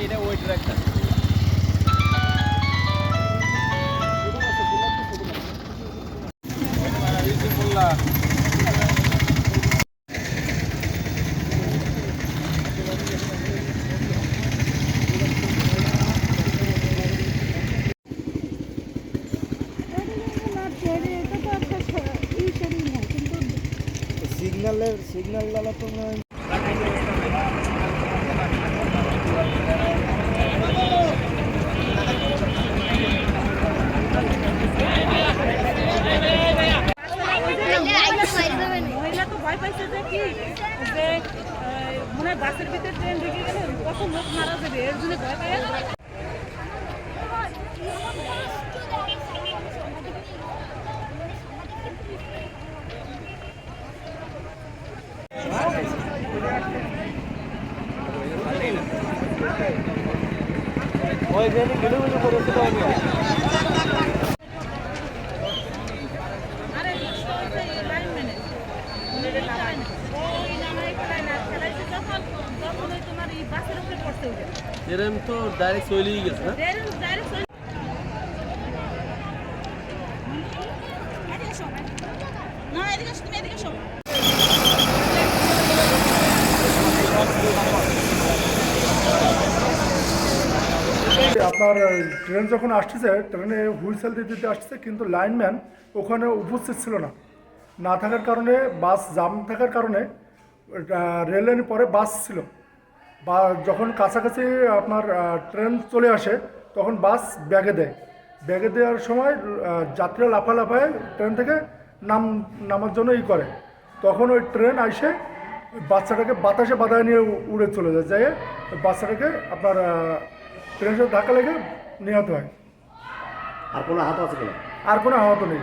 এটা ওই ট্রাকটা সিগন্যালের সিগন্যাল মনে তো ভয় পাইছে যে যে মনে বাসের ভিতরে ট্রেন ঢুকে গেলে কত লোক মারা যাবে এর জন্য এরম তো ডাইরেক্ট চলেই গেছে না এদিকে তুমি এদিকে এসো। আপনার ট্রেন যখন আসতেছে, ট্রেনে হুইসেল দিতে দিতে আসছে কিন্তু লাইনম্যান ওখানে উপস্থিত ছিল না। না থাকার কারণে, বাস জাম থাকার কারণে রেল লাইনের পরে বাস ছিল। বা যখন কাছাকাছি আপনার ট্রেন চলে আসে, তখন বাস ব্যাগে দেয়। ব্যাগে দেওয়ার সময় যাত্রীরা লাফা লাফায় ট্রেন থেকে নাম, নামার জন্য ই করে। তখন ওই ট্রেন ওই বাচ্চাটাকে বাতাসে বাধায় নিয়ে উড়ে চলে যায়। যাই বাচ্চাটাকে আপনার আহ, ট্রেনের সাথে ধাক্কা লেগে নিহত হয়। আর কোনো হাত আছে কিনা? আর কোনো আহত নেই।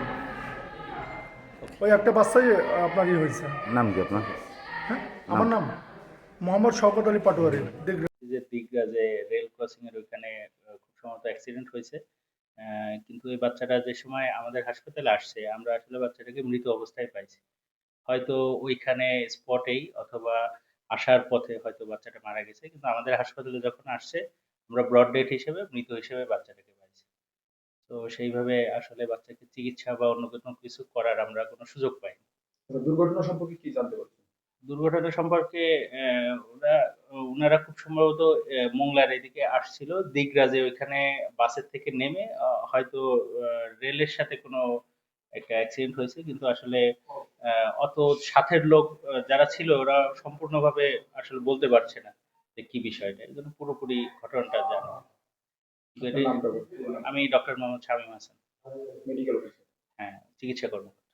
ওই একটা বাচ্চাই আপনার ইয়ে হয়েছে। নাম কি আপনার? হ্যাঁ আমার নাম মোহাম্মদ শওকত আলী পাটোয়ারি দিগ যে দিগরাজে রেল ক্রসিং এর ওইখানে খুব সম্ভবত অ্যাক্সিডেন্ট হয়েছে। কিন্তু এই বাচ্চাটা যে সময় আমাদের হাসপাতালে আসছে আমরা আসলে বাচ্চাটাকে মৃত অবস্থায় পাইছি। হয়তো ওইখানে স্পটেই অথবা আসার পথে হয়তো বাচ্চাটা মারা গেছে কিন্তু আমাদের হাসপাতালে যখন আসছে আমরা ব্রড ডেট হিসেবে মৃত হিসেবে বাচ্চাটাকে পাইছি। তো সেইভাবে আসলে বাচ্চাকে চিকিৎসা বা অন্য কোনো কিছু করার আমরা কোনো সুযোগ পাইনি। দুর্ঘটনা সম্পর্কে কি জানতে পারছেন? দুর্ঘটনা সম্পর্কে ওরা ওনারা খুব সম্ভবত মোংলার এদিকে আসছিল। দিগরাজে ওইখানে বাসের থেকে নেমে হয়তো রেলের সাথে কোনো একটা অ্যাক্সিডেন্ট হয়েছে। কিন্তু আসলে আহ, অত সাথের লোক যারা ছিল ওরা সম্পূর্ণভাবে আসলে বলতে পারছে না। যে কি বিষয়টা এই জন্য পুরোপুরি ঘটনাটা জানো। আমি ডক্টর মোহাম্মদ শামীম হাসান। হ্যাঁ চিকিৎসা কর্মকর্তা।